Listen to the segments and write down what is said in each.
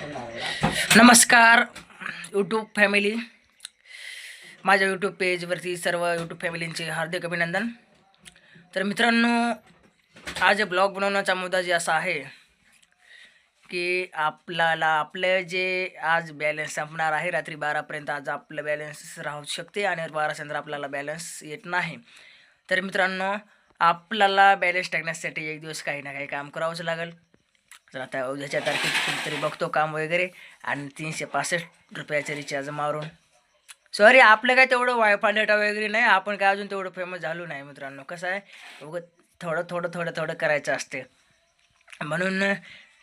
नमस्कार YouTube family माझ्या YouTube पेजवरती सर्व यूट्यूब फॅमिलींचे हार्दिक अभिनंदन. तर मित्रांनो आज ब्लॉग बनवण्याचा मुद्दा जे असा आहे की आपल्याला आपलं जे आज बॅलन्स संपणार आहे रात्री बारापर्यंत आज आपलं बॅलन्स राहू शकते आणि बाराच्यानंतर आपल्याला बॅलन्स येत नाही. तर मित्रांनो आपल्याला बॅलन्स टाकण्यासाठी एक दिवस काही ना काही काम करावंच लागेल. तर आता उद्याच्या तारखेत कुठेतरी बघतो काम वगैरे. आणि तीनशे पासष्ट रुपयाचा रिचार्ज मारून. सॉरी आपलं काय तेवढं वायफाय डेटा वगैरे नाही आपण काय अजून तेवढं फेमस झालो नाही मित्रांनो. कसं आहे उगं थोडं थोडं थोडं थोडं करायचं असते. म्हणून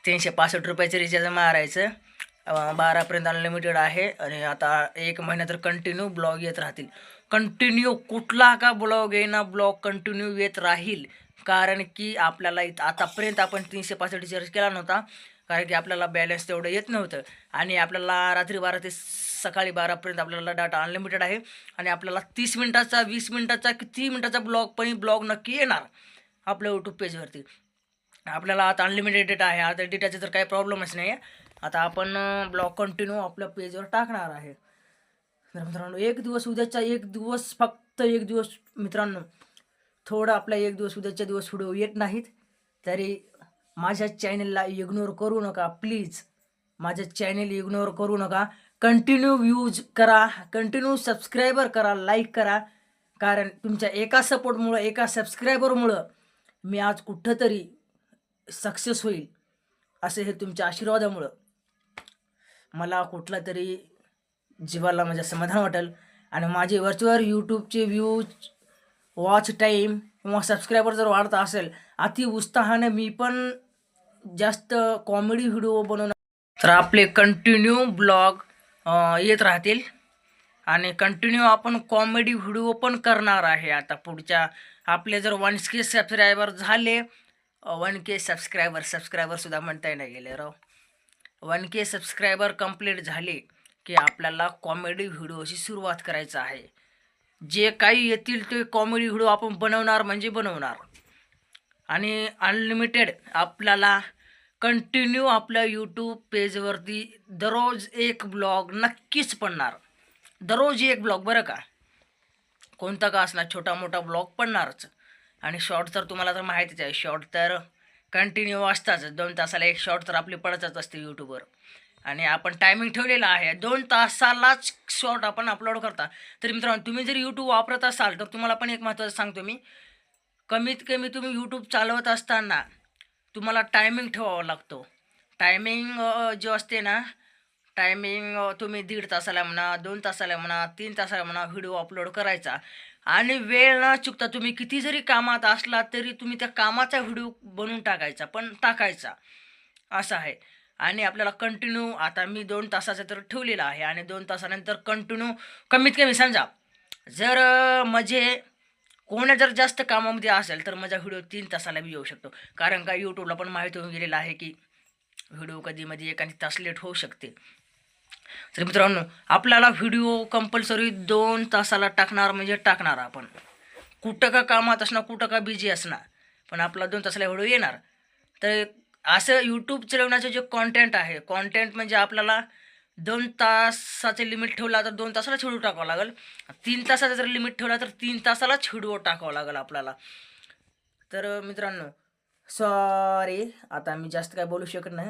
तीनशे पासष्ट रुपयाचं रिचार्ज मारायचं. बारापर्यंत अनलिमिटेड आहे. आणि आता एक महिना तर कंटिन्यू ब्लॉग येत राहतील. कंटिन्यू कुठला का ब्लॉग येईना ब्लॉग कंटिन्यू येत राहील. कारण की आपल्याला इथं आतापर्यंत आपण तीनशे पासष्ट रिचार्ज केला नव्हता. कारण की आपल्याला बॅलन्स तेवढं येत नव्हतं. आणि आपल्याला रात्री बारा ते सकाळी बारापर्यंत आपल्याला डाटा अनलिमिटेड आहे. आणि आपल्याला तीस मिनटाचा वीस मिनटाचा किती मिनटाचा ब्लॉग पण ब्लॉग नक्की येणार आपल्या यूट्यूब पेजवरती आपल्याला आता अनलिमिटेड डेटा आहे. आता डेटाचे तर काही प्रॉब्लेमच नाही आहे आता आपण ब्लॉग कंटिन्यू आपल्या पेजवर टाकणार आहे. तर मित्रांनो एक दिवस उद्याचा एक दिवस फक्त एक दिवस मित्रांनो थोडं आपला एक दिवस उद्याच्या दिवस व्हिडिओ येत नाहीत. तरी माझ्या चॅनलला इग्नोर करू नका प्लीज माझं चॅनल इग्नोर करू नका. कंटिन्यू व्ह्यूज करा कंटिन्यू सबस्क्रायबर करा लाईक करा. कारण तुमच्या एका सपोर्टमुळं एका सबस्क्रायबरमुळं मी आज कुठंतरी सक्सेस होईल असे हे तुमच्या आशीर्वादामुळं. मला कुठला तरी जीवाला माझ्या समाधान वाटेल. आणि माझे वरचेवर यूट्यूबचे व्ह्यूज वॉच टाईम किंवा सबस्क्रायबर जर वाढत असेल अति उत्साहाने मी पण जास्त कॉमेडी व्हिडिओ बनवणार. तर आपले कंटिन्यू ब्लॉग येत राहतील. आणि कंटिन्यू आपण कॉमेडी व्हिडिओ पण करणार आहे आता पुढच्या. आपले जर वन के सबस्क्रायबर झाले वन के सबस्क्रायबर सबस्क्रायबरसुद्धा म्हणता येणार गेले राव. वन के सबस्क्रायबर कंप्लीट झाले की आपल्याला कॉमेडी व्हिडिओची सुरुवात करायचं आहे. जे काही येतील ते कॉमेडी व्हिडिओ आपण बनवणार म्हणजे बनवणार. आणि अनलिमिटेड आपल्याला कंटिन्यू आपल्या यूट्यूब पेजवरती दररोज एक ब्लॉग नक्कीच पडणार. दररोज एक ब्लॉग बरं का? कोणता का असणार छोटा मोठा ब्लॉग पडणारच. आणि शॉर्ट तर तुम्हाला तर माहितीच आहे शॉर्ट तर कंटिन्यू असताच दोन तासाला एक शॉर्ट तर आपली पडतच असते यूट्यूबवर आणि आपण टायमिंग ठेवलेला आहे. दोन तासालाच शॉर्ट आपण अपलोड करता. तरी मित्रांनो तुम्ही जर यूट्यूब वापरत असाल तर तुम्हाला पण एक महत्त्वाचं सांगतो मी. कमीत कमी तुम्ही यूट्यूब चालवत असताना तुम्हाला टायमिंग ठेवावा लागतो. टायमिंग जो असते ना टायमिंग तुम्ही दीड तासाला म्हणा दोन तासाला म्हणा तीन तासाला म्हणा व्हिडिओ अपलोड करायचा. आणि वेळ न चुकता तुम्ही किती जरी कामात असला तरी तुम्ही त्या कामाचा व्हिडिओ बनवून टाकायचा पण टाकायचा. असं आहे. आणि आपल्याला कंटिन्यू आता मी दोन तासाचं तर ठेवलेलं आहे आणि दोन तासानंतर कंटिन्यू कमीत कमी समजा जर म्हणजे कोणा जर जास्त कामामध्ये असेल तर माझा व्हिडिओ तीन तासाला बी येऊ शकतो. कारण का यूट्यूबला पण माहिती होऊन गेलेलं आहे की व्हिडिओ कधीमध्ये एखादी तास लेट होऊ शकते. तर मित्रांनो आपल्याला व्हिडिओ कंपल्सरी दोन तासाला टाकणार म्हणजे टाकणार आपण. कुठं का कामात असणार कुठं का बिझी असणार पण आपला दोन तासाला व्हिडिओ येणार. तर असं यूट्यूब चालवण्याचं जे कॉन्टेंट आहे कॉन्टेंट म्हणजे आपल्याला दोन तासाचे लिमिट ठेवला तर दोन तासाला व्हिडिओ टाकावा लागेल. तीन तासाचा जर लिमिट ठेवला तर तीन तासालाच व्हिडिओ टाकावा लागेल आपल्याला. तर मित्रांनो सॉरी आता मी जास्त काय बोलू शकत नाही.